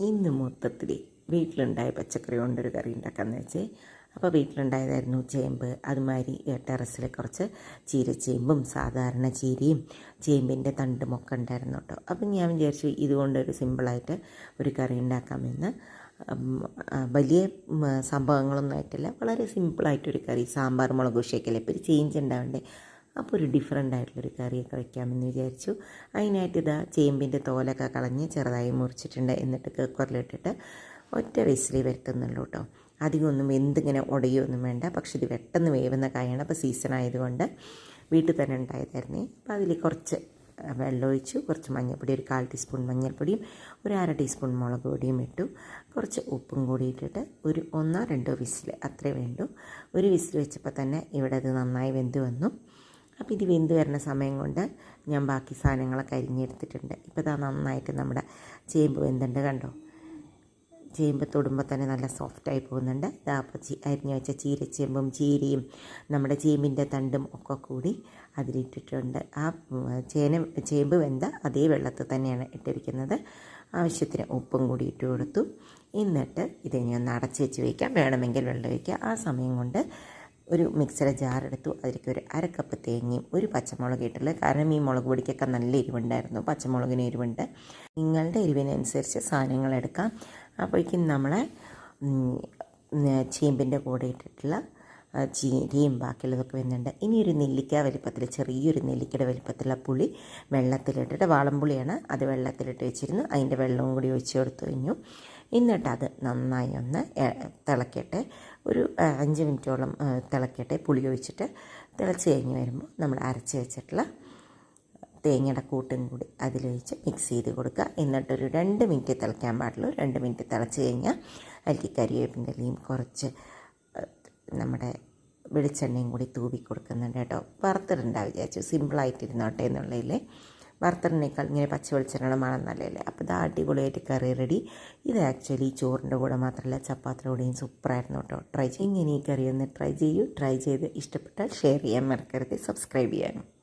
ഇന്ന് മൊത്തത്തിൽ വീട്ടിലുണ്ടായ പച്ചക്കറി കൊണ്ടൊരു കറി ഉണ്ടാക്കാമെന്ന് വെച്ചേ. അപ്പോൾ വീട്ടിലുണ്ടായതായിരുന്നു ചേമ്പ് അതുമാതിരി ടെറസിൽ കുറച്ച് ചീരച്ചേമ്പും സാധാരണ ചീരയും ചേമ്പിന്റെ തണ്ടുമൊക്കെ ഉണ്ടായിരുന്നു കേട്ടോ. അപ്പം ഞാൻ വിചാരിച്ചു ഇതുകൊണ്ടൊരു സിമ്പിളായിട്ട് ഒരു കറി ഉണ്ടാക്കാമെന്ന്. വലിയ സംഭവങ്ങളൊന്നും ആയിട്ടില്ല. വളരെ സിമ്പിളായിട്ടൊരു കറി. സാമ്പാർ മുളക് ഉഷയ്ക്കല്ലേ ഇപ്പോൾ ഒരു ചേഞ്ച് ഉണ്ടാവണ്ടേ? അപ്പോൾ ഒരു ഡിഫറെന്റ് ആയിട്ടുള്ളൊരു കറിയൊക്കെ വയ്ക്കാമെന്ന് വിചാരിച്ചു. അതിനായിട്ട് ഇതാ ചേമ്പിന്റെ തോലൊക്കെ കളഞ്ഞ് ചെറുതായി മുറിച്ചിട്ടുണ്ട്. എന്നിട്ട് കുക്കറിലിട്ടിട്ട് ഒറ്റ വിസിലി വരുത്തുന്നുള്ളൂ കേട്ടോ അധികമൊന്നും എന്തിങ്ങനെ ഉടയൊന്നും വേണ്ട. പക്ഷെ ഇത് പെട്ടെന്ന് വേവുന്ന കായാണ്. അപ്പോൾ സീസൺ ആയതുകൊണ്ട് വീട്ടിൽ തന്നെ ഉണ്ടായതായിരുന്നേ. അപ്പോൾ അതിൽ കുറച്ച് വെള്ളമൊഴിച്ചു കുറച്ച് മഞ്ഞൾപ്പൊടി ഒരു കാൽ ടീസ്പൂൺ മഞ്ഞൾപ്പൊടിയും ഒരു അര ടീസ്പൂൺ മുളക് പൊടിയും ഇട്ടു. കുറച്ച് ഉപ്പും കൂടി ഇട്ടിട്ട് ഒരു ഒന്നോ രണ്ടോ വിസിൽ അത്രേ വേണ്ടു. ഒരു വിസിൽ വെച്ചപ്പോൾ തന്നെ ഇവിടെ അത് നന്നായി വെന്ത് വന്നു. അപ്പോൾ ഇത് വെന്ത് വരുന്ന സമയം കൊണ്ട് ഞാൻ ബാക്കി സാധനങ്ങളൊക്കെ അരിഞ്ഞെടുത്തിട്ടുണ്ട്. ഇപ്പോൾ ഇതാ നന്നായിട്ട് നമ്മുടെ ചേമ്പ് വെന്തുണ്ട് കണ്ടോ? ചേമ്പ് തൊടുമ്പോൾ തന്നെ നല്ല സോഫ്റ്റായി പോകുന്നുണ്ട്. ഇതാ അപ്പോൾ ചീ അരിഞ്ഞു വെച്ച ചീരച്ചേമ്പും ചീരയും നമ്മുടെ ചേമ്പിന്റെ തണ്ടും ഒക്കെ കൂടി അതിലിട്ടിട്ടുണ്ട്. ആ ചേന ചേമ്പ് വെന്ത അതേ വെള്ളത്തിൽ തന്നെയാണ് ഇട്ടിരിക്കുന്നത്. ആവശ്യത്തിന് ഉപ്പും കൂടി ഇട്ട് കൊടുത്തു. എന്നിട്ട് ഇതിനെ ഒന്ന് അടച്ച് വെച്ച് വയ്ക്കാം വേണമെങ്കിൽ വെള്ളം വയ്ക്കാം ആ സമയം കൊണ്ട് ഒരു മിക്സറെ ജാറെടുത്തു അതിലേക്ക് ഒരു അര കപ്പ് തേങ്ങയും ഒരു പച്ചമുളക് ഇട്ടില്ല കാരണം ഈ മുളക് പൊടിക്കൊക്കെ നല്ല എരിവുണ്ടായിരുന്നു. പച്ചമുളകിന് എരിവുണ്ട്. നിങ്ങളുടെ എരിവിനനുസരിച്ച് സാധനങ്ങൾ എടുക്കാം. അപ്പോഴേക്കും നമ്മളെ ചേമ്പിന്റെ കൂടെ ഇട്ടിട്ടുള്ള ആ, ചീരയും ബാക്കിയുള്ളതൊക്കെ വരുന്നുണ്ട്. ഇനി ഒരു നെല്ലിക്ക വലിപ്പത്തിൽ ചെറിയൊരു നെല്ലിക്കയുടെ വലിപ്പത്തിലുള്ള പുളി വെള്ളത്തിലിട്ടിട്ട് വാളംപുളിയാണ് അത് വെള്ളത്തിലിട്ട് വെച്ചിരുന്നു. അതിന്റെ വെള്ളവും കൂടി ഒഴിച്ചു കൊടുത്തു കഴിഞ്ഞു. എന്നിട്ട് അത് നന്നായി ഒന്ന് തിളക്കട്ടെ. ഒരു അഞ്ച് മിനിറ്റോളം തിളക്കട്ടെ. പുളി ഒഴിച്ചിട്ട് തിളച്ച് കഴിഞ്ഞ് വരുമ്പോൾ നമ്മൾ അരച്ച് വെച്ചിട്ടുള്ള തേങ്ങയുടെ കൂട്ടും കൂടി അതിലൊഴിച്ച് മിക്സ് ചെയ്ത് കൊടുക്കുക. എന്നിട്ടൊരു രണ്ട് മിനിറ്റ് തിളയ്ക്കാൻ പാടുള്ളൂ. രണ്ട് മിനിറ്റ് തിളച്ച് കഴിഞ്ഞാൽ അതിലേക്ക് കരിവേപ്പിന്റെ ഇലയും കുറച്ച് നമ്മുടെ വെളിച്ചെണ്ണയും കൂടി തൂവി കൊടുക്കുന്നുണ്ട് കേട്ടോ. വറുത്തിട്ടുണ്ടാവും വിചാരിച്ചു. സിമ്പിളായിട്ടിരുന്നോട്ടെ എന്നുള്ളതിൽ വറുത്തിടണേക്കാൾ ഇങ്ങനെ പച്ച വെളിച്ചെണ്ണ മണം നല്ലതല്ലേ? അപ്പോൾ ഇത് അടിപൊളിയായിട്ട് കറി റെഡി ഇത് ആക്ച്വലി ചോറിന്റെ കൂടെ മാത്രമല്ല ചപ്പാത്തിയുടെ കൂടെയും സൂപ്പറായിരുന്നു കേട്ടോ. ട്രൈ ചെയ്യും. ഇങ്ങനെ ഈ കറി ഒന്ന് ട്രൈ ചെയ്യൂ. ട്രൈ ചെയ്ത് ഇഷ്ടപ്പെട്ടാൽ ഷെയർ ചെയ്യാൻ മറക്കരുത്. സബ്സ്ക്രൈബ് ചെയ്യാനും.